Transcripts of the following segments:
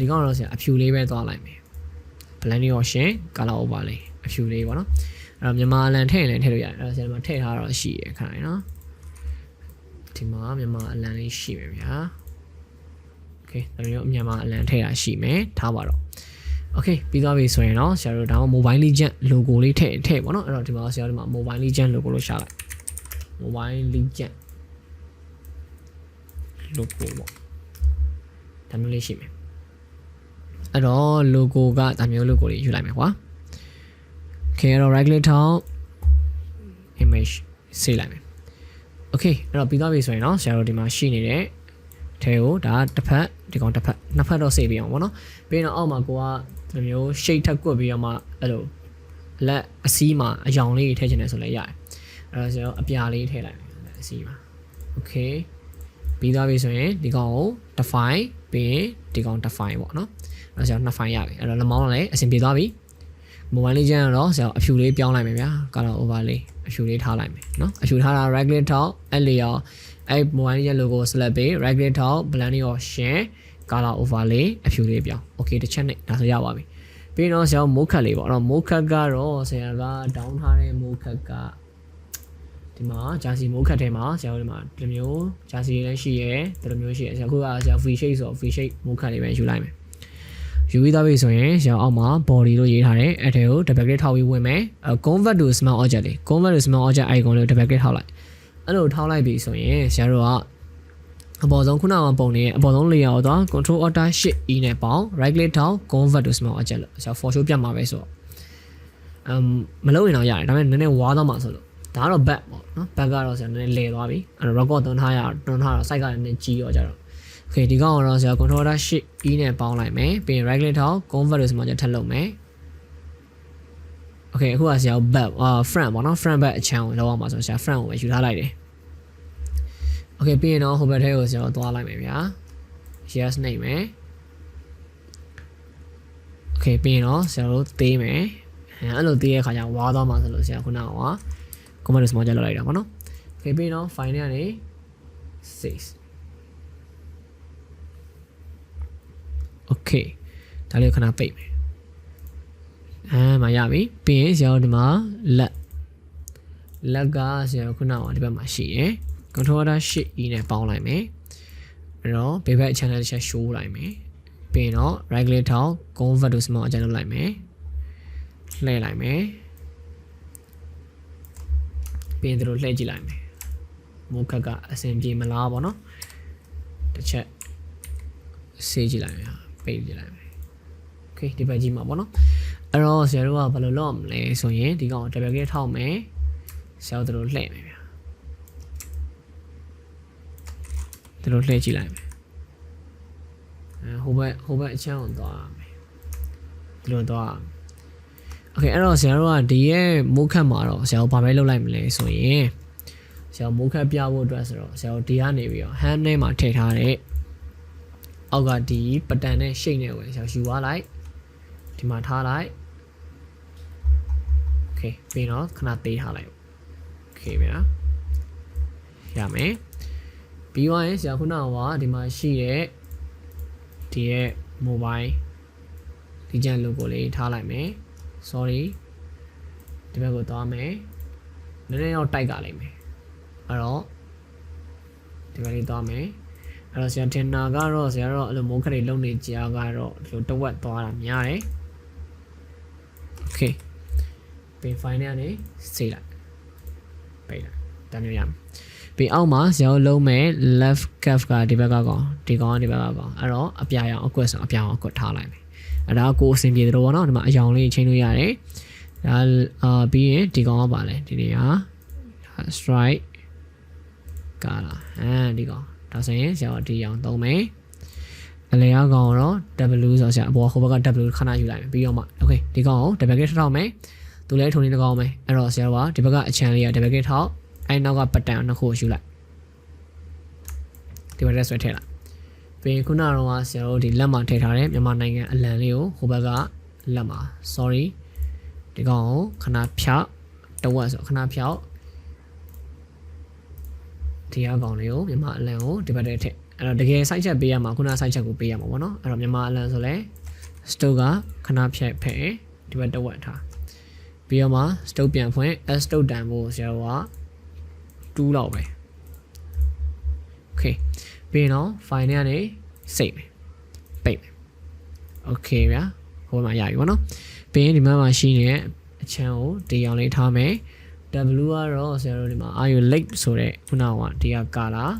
ဒီကောင်တော့ဆရာအဖြူလေးပဲသွားလိုက်မယ် blending option color overlay အဖြူလေးပေါ့နော်အဲ့တော့မြန်မာအလန်ထည့်ရင်လည်းထည့်လို့ရတယ်အဲ့တော့ဆရာဒီမှာထည့်ထားတော့ရှိရခဏလေးနော်ဒီမှာမြန်မာအလန်လေးရှိမယ်ဗျာ okay ဒါမျိုးမြန်မာအလန်ထည့်တာရှိမယ်ထားပါတော့ okay ပြီးသွားပြီဆိုရင်တော့ဆရာတို့ဒါမှ mobile legend logo လေးထည့်ထည့်ပေါ့နော်အဲ့တော့ဒီမှာဆရာတို့ဒီမှာ mobile legend logo လို့ရှာလိုက် mobile legend logo ပေါ့ဒါမျိုးလေးရှိမယ် အဲ့တော့ logo ကဒါမျိုး logo လေးယူလိုက်မယ်ကွာ okay အဲ့တော့ right click ထောက် image ဆေးလိုက်မယ် okay အဲ့တော့ပြီးသွားပြီဆိုရင်တော့ဆရာတို့ဒီမှာရှိနေတဲ့ထဲကိုဒါတစ်ဖက်ဒီကောင်တစ်ဖက်နှစ်ဖက်တော့ဆေးပြအောင်ပေါ့နော်ပြီးရင်တော့အောက်မှာကိုကဒီမျိုး shade ထပ်ကွက်ပြီးတော့မှအဲ့လိုလက်အစည်းမှာအယောင်လေးထည့်ချင်တယ်ဆိုလည်းရတယ်အဲ့တော့ဆရာတို့အပြာလေးထည့်လိုက်မယ်လက်အစည်းမှာ okay ပြီးသွားပြီဆိုရင်ဒီကောင်ကို define ပြီးရင်ဒီကောင် define ပေါ့နော်အဲ့ တော့ဆရာတို့နှစ် file ရပြီအဲ့တော့လက်မောင်းလည်းအဆင်ပြေသွားပြီ mobile legend ကတော့ဆရာအဖြူလေးပြောင်းလိုက်မယ်ဗျာ color overlay အဖြူလေးထားလိုက်မယ်เนาะအဖြူထားတာ right click ထောက်အဲ့လေရောအဲ့ mobile legend logo select ပေး right click ထောက် blending option color overlay အဖြူလေးပြောင်း okay တစ်ချက်နဲ့ဒါဆိုရပါပြီပြီးရင်တော့ဆရာမိုးခတ်လေးပေါ့အဲ့တော့မိုးခတ်ကတော့ဆရာက down ထားတဲ့မိုးခတ်ကဒီမှာဂျာစီမိုးခတ်ထဲမှာဆရာတို့ဒီမှာဒီမျိုးဂျာစီလည်းရှိရဲဒီလိုမျိုးရှိရဲဆရာခုကဆရာ V shape ဆို V shape မိုးခတ်လေးပဲယူလိုက်မယ် ယူပြီးသားပြီဆိုရင်ရောအောက်မှာ body လို့ရေးထားတယ်အဲ့ထဲကို double click ထောက်ပြီးဝင်မယ်အဲ convert to small object လေး convert to small object icon လေးကို double click ထောက်လိုက်အဲ့လိုထောက်လိုက်ပြီဆိုရင်ဆရာတို့ကအပေါ်ဆုံးခုနကပုံနေရဲ့အပေါ်ဆုံး layer ကိုသွား control alt shift e နဲ့ပေါင်း right click ထောက် convert to small object လို့ဆရာ for show ပြတ်မှာပဲဆိုတော့အမ်မလုပ်ရင်တော့ရတယ်ဒါပေမဲ့နည်းနည်းဝါးသွားမှာဆိုလို့ဒါကတော့ back ပေါ့နော် back ကတော့ဆရာနည်းနည်းလဲသွားပြီအဲ့တော့ record သွင်းထားရတွန်းထားတော့ site ကလည်းနည်းနည်းကြီးတော့ ကြတော့ okay ဒီကောင်ကတော့ဆရာ control alt shift e နဲ့ပေါင်းလိုက်မယ်ပြီးရင် right click ထောက် convert လို့ဆိုမှ just ထပ်လုပ်မယ် okay အခုကဆရာ back အာ front ပေါ့နော် front back အချမ်းကိုလောက်အောင်ပါဆိုဆရာ front ကိုပဲယူထားလိုက်တယ် okay ပြီးရင်တော့ဟိုဘက်ထဲကိုဆရာသွားလိုက်မယ်ဗျာ yes နှိပ်မယ် okay ပြီးရင်တော့ဆရာတို့သေးမယ်အဲ့လိုသေးရဲ့ခါကျဝါသွားမှာဆိုလို့ဆရာခုနက convert လို့ဆိုမှ just လောက်လိုက်တာပေါ့နော် okay ပြီးရင်တော့ file ထဲကနေ save okay ဒါလေးကိုခဏပိတ်မယ်အဲမရပြီပြီးရင်ဆရာတို့ဒီမှာလက်လက်ကဆရာတို့ခုနကဒီဘက်မှာရှိရယ် control order shift e နဲ့ပေါင်းလိုက်မယ်အဲ့တော့ဘေးဘက် channel တစ်ချက် show လိုက်မယ်ပြီးရင်တော့ right click ထောက် convert to small အကြမ်းလုပ်လိုက်မယ်လှည့်လိုက်မယ်ပြီးရင်တို့လှည့်ကြည့်လိုက်မယ်မိုးခက်ကအဆင်ပြေမလားပေါ့နော်တစ်ချက်ဆေးကြည့်လိုက်မယ် ပိတ်ကြည့်လိုက်မယ် okay ဒီဘက်ကြီးမှာပေါ့နော်အဲ့တော့ဆရာတို့ကဘယ်လိုလုပ်မလဲဆိုရင်ဒီကောင် double click ထောက်မယ်ဆရာတို့လှည့်မယ်ဗျာတို့လှည့်ကြည့်လိုက်မယ်အဲဟိုဘက်ဟိုဘက်အချမ်းကိုသွားရမယ်ဒီလိုသွားโอเคအဲ့တော့ဆရာတို့ကဒီရဲ့မိုးခတ်မှာတော့ဆရာတို့ဘာပဲလုပ်လိုက်မလဲဆိုရင်ဆရာမိုးခတ်ပြဖို့အတွက်ဆိုတော့ဆရာတို့ဒီကနေပြီးတော့ hand ထဲမှာထည့်ထားတဲ့ အောက်ကဒီပတန်နဲ့ရှိတ်နဲ့ဝင်ဆရာယူသွားလိုက်ဒီမှာထားလိုက်โอเคပြီးတော့ခဏသေးထားလိုက်โอเคဗျာရမယ်ပြီးသွားရင်ဆရာခုနကဒီမှာရှိတဲ့ဒီရဲ့ mobile ဒီကြံ logo လေးထားလိုက်မယ် sorry ဒီဘက်ကိုသွားမယ်နည်းနည်းတော့တိုက်ကလိမ့်မယ်အဲ့တော့ဒီဘက်လေးသွားမယ် အဲ့တော့ဆရာတင်နာကတော့ဆရာတော့အဲ့လိုမိုးခက်တွေလုံနေကြကတော့ဒီလိုတဝက်သွားတာများတယ် okay ပြင် file နဲ့ကနေစေးလိုက်ပိတ်လိုက်တမ်းမျိုးရမယ်ပြီးအောက်မှာဆရာတို့လုံးမဲ့ left cuff ကဒီဘက်ကကောင်ဒီကောင်ကဒီဘက်ကကောင်အဲ့တော့အပြာရောင်အကွက်ဆိုအပြာရောင်အကွက်ထားလိုက်မယ်အဲ့ဒါကိုအဆင်ပြေတယ်တော့ဗောနော်ဒီမှာအယောင်လေးချိန်လို့ရတယ်ဒါအာပြီးရင်ဒီကောင်ကပါလဲဒီနေရာ strike ကလာအဲဒီကောင် ဒါဆိုရင်ဆရာတို့ဒီအောင်သုံးမယ်အလဲအကောင်တော့ W ဆိုဆရာအပေါ်ဟိုဘက်က W ခဏယူလိုက်မယ်ပြီးတော့မှ okay ဒီကောင်ကို double click ထောက်မယ်သူလည်းထုံနေတကောင်မယ်အဲ့တော့ဆရာတို့ကဒီဘက်ကအချမ်းလေးက double click ထောက်အဲ့နောက်ကပတ်တန်နှစ်ခုကိုယူလိုက်ဒီဘက်ထဲဆွဲထည့်လိုက်ပြီးရင်ခုနကတော့ဆရာတို့ဒီလက်မှာထည့်ထားတဲ့မြန်မာနိုင်ငံအလံလေးကိုဟိုဘက်ကလက်မှာ sorry ဒီကောင်ကိုခဏဖြောက်တဝက်ဆိုခဏဖြောက် ဒီအကောင်လေးကိုမြန်မာအလံကိုဒီဘက်ထဲထည့်အဲ့တော့တကယ် site ချက်ပေးရမှာခုန site ချက်ကိုပေးရမှာပေါ့နော်အဲ့တော့မြန်မာအလံဆိုလဲ stock ကခဏဖြတ်ဖဲ့ဒီဘက်တစ်ဝက်ထားပြီးတော့မှ stock ပြန်ဖွင့် s stock တန်ဖို့ဆရာတို့က2လောက်ပဲ okay ပြီးရင်တော့ file နဲ့ကနေ save မယ်ပိတ်မယ် okay ဗျာဟိုမှာရပြီပေါ့နော်ပြီးရင်ဒီမှာမှာရှိနေတဲ့အချမ်းကိုဒီအောင်လေးထားမယ် W ကတော့ဆရာတို့ဒီမှာ are you late ဆိုတဲ့ခုနကဒီက color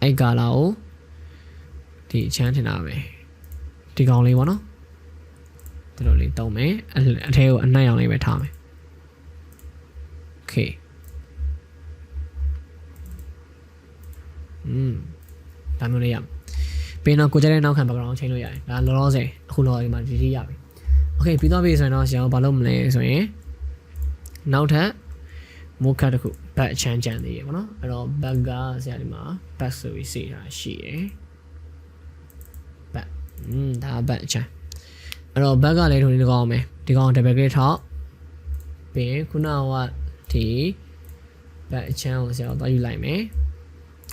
အဲ့ color ကိုဒီအချမ်းထင်တာပဲဒီကောင်လေးပေါ့နော်ဒီလိုလေးတုံးမယ်အအထဲကိုအနှံ့အောင်လေးပဲထားမယ် okay อืมဒါမျိုးလေးရမယ်ပြီးတော့ကိုကြတဲ့နောက်ခံ background ချိန်လို့ရတယ်ဒါလောလောဆယ်အခုလောဒီမှာဒီဒီရပြီ okay ပြီးတော့ပြီဆိုရင်တော့ဆရာတို့ဘာလုပ်မလဲဆိုရင် နောက်ထပ်မိုးခတ်တစ်ခု back အချမ်းကြံသေးရေပေါ့နော်အဲ့တော့ back ကဆရာဒီမှာ back ဆိုပြီးစေတာရှိရယ် back อืมဒါ back အချမ်းအဲ့တော့ back ကလည်းထုံနေကောင်းအောင်မယ်ဒီကောင် double click ထောက်ပြီးရင်ခုနကဒီ back အချမ်းကိုဆရာတို့သွားယူလိုက်မယ်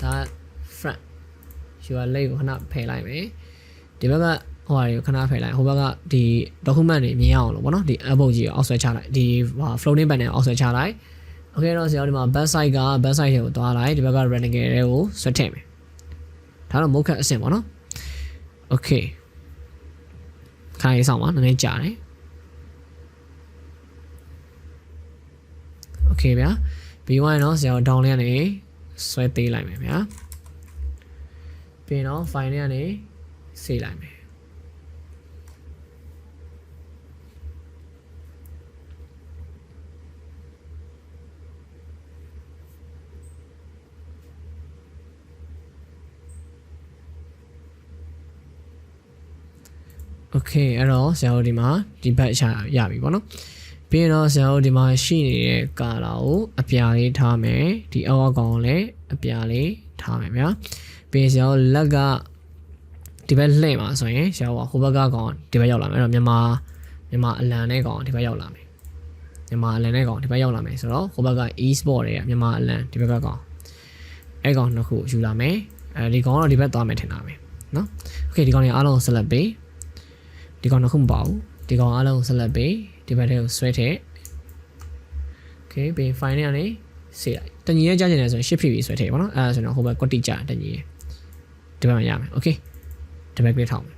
ဒါ front your leg ကိုခဏဖယ်လိုက်မယ်ဒီဘက်က ဟိုဟာတွေကိုခဏဖယ်လိုက်ဟိုဘက်ကဒီ document တွေမြင်အောင်လို့ပေါ့နော်ဒီ album ကြီးကိုအောက်ဆွဲချလိုက်ဒီဟာ floating panel အောက်ဆွဲချလိုက် okay တော့ဆရာတို့ဒီမှာ back side က back side တွေကိုသွားလိုက်ဒီဘက်က renegade တွေကိုဆွဲထည့်မယ်ဒါတော့မုတ်ခတ်အဆင့်ပေါ့နော် okay ခိုင်းဆောင်ပါနည်းနည်းကြာတယ် okay ဗျာပြီးသွားရင်တော့ဆရာတို့ down လေးကနေဆွဲသေးလိုက်မယ်ဗျာပြီးတော့ file လေးကနေစေးလိုက်မယ် Okay အဲ့တော့ဆရာတို့ဒီမှာဒီဘက်ရရပြီပေါ့နော်ပြီးရင်တော့ဆရာတို့ဒီမှာရှိနေတဲ့ကာလာကိုအပြာလေးထားမယ်ဒီအောက်ကောင်ကိုလည်းအပြာလေးထားမယ်ဗျာပြီးရင်ဆရာတို့လက်ကဒီဘက်လှည့်မှာဆိုရင်ဆရာတို့ကဟိုဘက်ကကောင်ဒီဘက်ရောက်လာမယ်အဲ့တော့မြန်မာမြန်မာအလံနဲ့ကောင်ဒီဘက်ရောက်လာမယ်မြန်မာအလံနဲ့ကောင်ဒီဘက်ရောက်လာမယ်ဆိုတော့ဟိုဘက်က e-sport တွေကမြန်မာအလံဒီဘက်ကကောင်အဲ့ကောင်နှစ်ခုယူလာမယ်အဲဒီကောင်ကတော့ဒီဘက်သွားမယ်ထင်တာပဲเนาะ Okay ဒီကောင်တွေအားလုံးဆက်လက်ပေး ဒီကောင်တစ်ခုမပါဘူးဒီကောင်အားလုံးဆက်လက်ပေးဒီဘက်ထဲကိုဆွဲထည့် okay ပြီး file နဲ့ကနေစေးလိုက်တညီရဲ့ကြားကျင်တယ်ဆိုရင် shift ပြီးဆွဲထည့်ပါတော့အဲဒါဆိုတော့ဟိုဘက်ကွက်တိကြတညီရဲ့ဒီဘက်မှာရမယ် okay ဒီဘက်ကလေးထောက်မယ်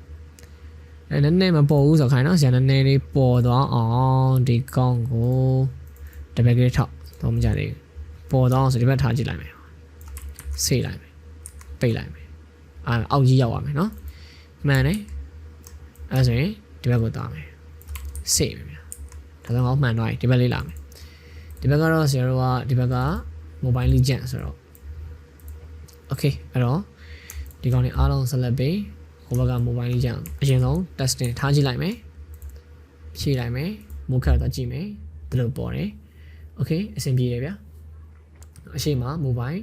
အဲနည်းနည်းမပေါ်ဘူးဆိုခိုင်းတော့ဆရာနည်းနည်းလေးပေါ်သွားအောင်ဒီကောင်ကိုဒီဘက်ကလေးထောက်တော့မကြသေးဘူးပေါ်သွားအောင်ဆိုဒီဘက်ထားကြည့်လိုက်မယ်စေးလိုက်မယ်ပိတ်လိုက်မယ်အာအောက်ကြီးရောက်သွားမယ်နော်မှန်တယ် အဲဆိုရင်ဒီဘက်ကိုသွားမယ်စေ့မယ်ဗျာဒါဆိုတော့မှန်သွားပြီဒီဘက်လေးလာမယ်ဒီဘက်ကတော့ဆရာတို့ကဒီဘက်က mobile legend ဆိုတော့ okay အဲ့တော့ဒီကောင်လေးအားလုံးဆက်လက်ပေးဟိုဘက်က mobile legend အရင်ဆုံး testing ထားကြည့်လိုက်မယ်ဖြည့်လိုက်မယ်မိုးခတ်တော့ကြည့်မယ်ဘယ်လိုပေါ်တယ် okay အဆင်ပြေရဗျာအရှိမ mobile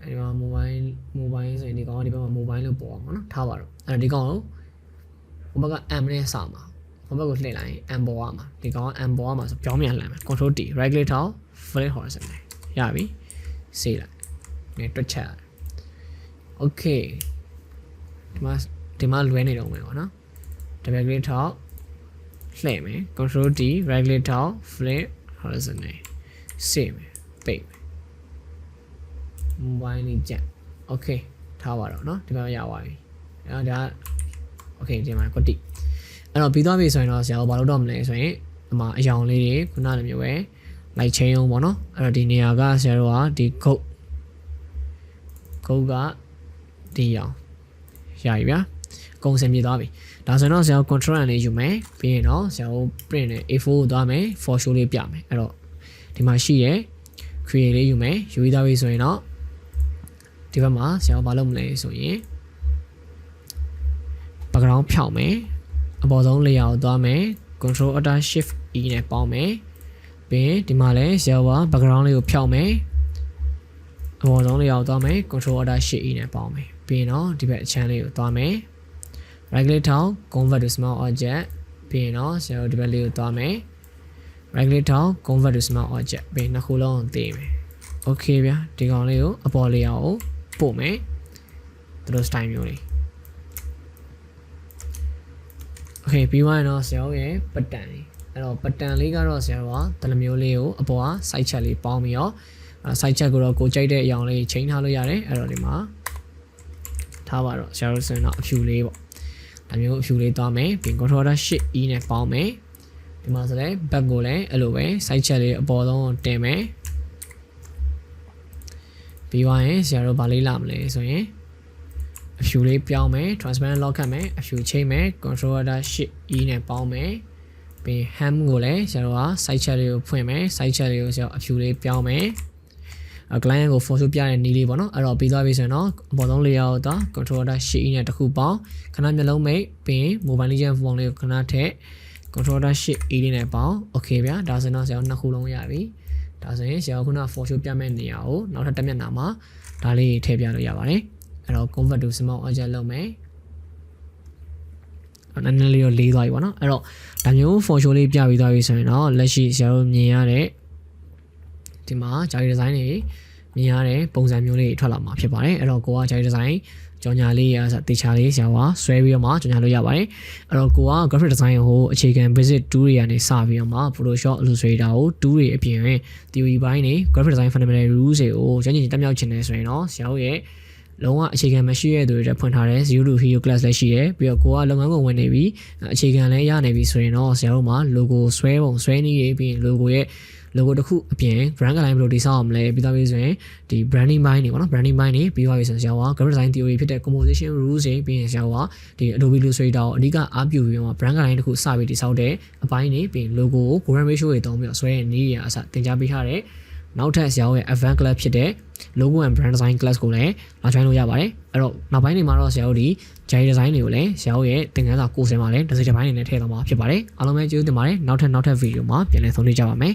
အဲဒီမှာ mobile mobile ဆိုရင်ဒီကောင်ကဒီဘက်မှာ mobile လို့ပေါ်အောင်နော်ထားပါတော့အဲ့တော့ဒီကောင်ကို ဟိုဘက်က M နဲ့စမှာဟိုဘက်ကိုလှည့်လိုက်ရင် M ပေါ်ရမှာဒီကောင်က M ပေါ်ရမှာဆိုပြောင်းပြန်လှမ်းမယ် control T right click ထောက် flip horizontal ရပြီစေးလိုက်နေတွက်ချက် okay ဒီမှာဒီမှာလွဲနေတော့မယ်ပေါ့နော် double click ထောက်လှည့်မယ် control T right click ထောက် flip horizontal စေးမယ်ပိတ်မယ် mobile လေးကြက် okay ထားပါတော့เนาะဒီမှာရပါပြီအဲဒါ โอเคဒီမှာကွတိအဲ့တော့ပြီးသွားပြီဆိုရင်တော့ဆရာတို့ဘာလုပ်တော့မလဲဆိုရင်ဒီမှာအယောင်လေးတွေခုနလိုမျိုးပဲလိုက်ချင်းအောင်ပေါ့နော်အဲ့တော့ဒီနေရာကဆရာတို့ကဒီကုတ်ကုတ်ကဒီအောင်ရပြီဗျာအကုန်စင်ပြေသွားပြီဒါဆိုရင်တော့ဆရာတို့ control နဲ့ယူမယ်ပြီးရင်တော့ဆရာတို့ print နဲ့ A4 ကိုသွားမယ် for show လေးပြမယ်အဲ့တော့ဒီမှာရှိရဲ့ create လေးယူမယ်ယူပြီးသားပြီဆိုရင်တော့ဒီဘက်မှာဆရာတို့ဘာလုပ်မလဲဆိုရင် background ဖြောက်မယ်အပေါ်ဆုံး layer ကိုသွားမယ် control alt shift e နဲ့ပေါင်းမယ်ပြီးရင်ဒီမှာလဲ server background လေးကိုဖြောက်မယ်အပေါ်ဆုံး layer ကိုသွားမယ် control alt shift e နဲ့ပေါင်းမယ်ပြီးရင်တော့ဒီဘက်အချမ်းလေးကိုသွားမယ် right click ထောက် convert to small object ပြီးရင်တော့ server ဒီဘက်လေးကိုသွားမယ် right click ထောက် convert to small object ပြီးရင်နှစ်ခုလုံးသိမယ် okay ဗျာဒီကောင်လေးကိုအပေါ် layer ကိုပို့မယ်သူတို့ style မျိုး တွေ Okay ပြီးသွားရင်တော့ဆရာတို့ရဲ့ပတ်တန်လေးအဲ့တော့ပတ်တန်လေးကတော့ဆရာတို့ကတလမျိုးလေးကိုအပေါ်က site chat လေးပေါင်းပြီးတော့အဲ site chat ကိုတော့ကိုကြိုက်တဲ့အရောင်လေးချိန်ထားလို့ရတယ်အဲ့တော့ဒီမှာထားပါတော့ဆရာတို့ဆိုရင်တော့အဖြူလေးပေါ့ဒါမျိုးအဖြူလေးသွားမယ်ပြီး controller 8 e နဲ့ပေါင်းမယ်ဒီမှာဆိုလည်း back ကိုလည်းအဲ့လိုပဲ site chat လေးအပေါ်ဆုံးတင်မယ်ပြီးသွားရင်ဆရာတို့ဗာလေးလာမလဲဆိုရင် အဖြူလေးပြောင်းမယ် transparent lock ခတ်မယ်အဖြူချိန်မယ် controller 8 e နဲ့ပေါင်းမယ်ပြီး ham ကိုလည်းဆရာတို့က site chat လေးကိုဖွင့်မယ် site chat လေးကိုဆရာအဖြူလေးပြောင်းမယ်အ client ကို for show ပြတဲ့နည်းလေးပေါ့နော်အဲ့တော့ပြီးသွားပြီဆိုရင်တော့အပေါ်ဆုံး layout တော့ controller 8 e နဲ့တစ်ခုပေါင်းခဏမျက်လုံးမိတ်ပြီး mobile legend phone လေးကိုခဏထည့် controller 8 e လေးနဲ့ပေါင်း okay ဗျာဒါဆိုရင်တော့ဆရာတို့နှစ်ခုလုံးရပြီဒါဆိုရင်ဆရာတို့ခုန for show ပြမဲ့နေရာကိုနောက်ထပ်တစ်မျက်နှာမှာဒါလေးထည့်ပြလို့ရပါတယ် အဲ့တော့ convert to small object လုပ်မယ်နည်းနည်းလေးတော့လေးသွားပြီပေါ့နော်အဲ့တော့ဒါမျိုး for show လေးပြပြီးသွားပြီဆိုရင်တော့လက်ရှိဆရာတို့မြင်ရတဲ့ဒီမှာ Java design တွေမြင်ရတဲ့ပုံစံမျိုးလေးထွက်လာမှာဖြစ်ပါတယ်အဲ့တော့ကိုက Java design ကြော်ညာလေးရတေချာလေးဆရာကဆွဲပြီးတော့မှကြော်ညာလို့ရပါတယ်အဲ့တော့ကိုက graphic design ကိုအခြေခံ basic tool တွေကနေစပြီးတော့မှ Photoshop Illustrator ကို tool တွေအပြင် theory ဘိုင်းတွေ graphic design fundamental rules တွေကိုကျန်းကျင်တက်မြောက်ချင်တယ်ဆိုရင်တော့ဆရာတို့ရဲ့ လုံးဝအခြေခံမရှိတဲ့သူတွေတက်ဖွင့်ထားတဲ့ zero to hero class လည်းရှိတယ်ပြီးတော့ကိုကလုပ်ငန်းကိုဝင်နေပြီအခြေခံလည်းရနေပြီဆိုရင်တော့ဆရာတို့မှာ logo ဆွဲပုံဆွဲနည်းတွေပြီးရင် logo ရဲ့ logo တစ်ခုအပြင် brand guideline ဘယ်လိုတည်ဆောက်အောင်မလဲပြီးတော့ပြီးဆိုရင်ဒီ branding ဘိုင်းတွေပေါ့နော် branding ဘိုင်းတွေပြီးသွားပြီဆိုရင်ဆရာက graphic design theory ဖြစ်တဲ့ composition rules တွေပြီးရင်ဆရာကဒီ Adobe Illustrator ကိုအဓိကအားပြုပြီးတော့ brand guideline တစ်ခုစပြီးတည်ဆောက်တဲ့အပိုင်းတွေပြီးရင် logo ကို program ratio တွေတုံးပြီးတော့ဆွဲတဲ့နည်းတွေအစတင် जा ပေးထားတဲ့ နောက်ထပ်ဆရာရဲ့ advanced class ဖြစ်တဲ့ logo and brand design class ကိုလည်းလာ join လို့ရပါတယ်အဲ့တော့နောက်ပိုင်းတွေမှာတော့ဆရာတို့ဒီ Jai design တွေကိုလည်းဆရာတို့ရဲ့သင်ခန်းစာကိုယ်စင်မှာလည်းတစ်စိတ်တစ်ပိုင်းနေနဲ့ထည့်သွားမှာဖြစ်ပါတယ်အားလုံးပဲကျေးဇူးတင်ပါတယ်နောက်ထပ်နောက်ထပ်ဗီဒီယိုမှာပြန်လည်ဆုံတွေ့ကြပါမယ်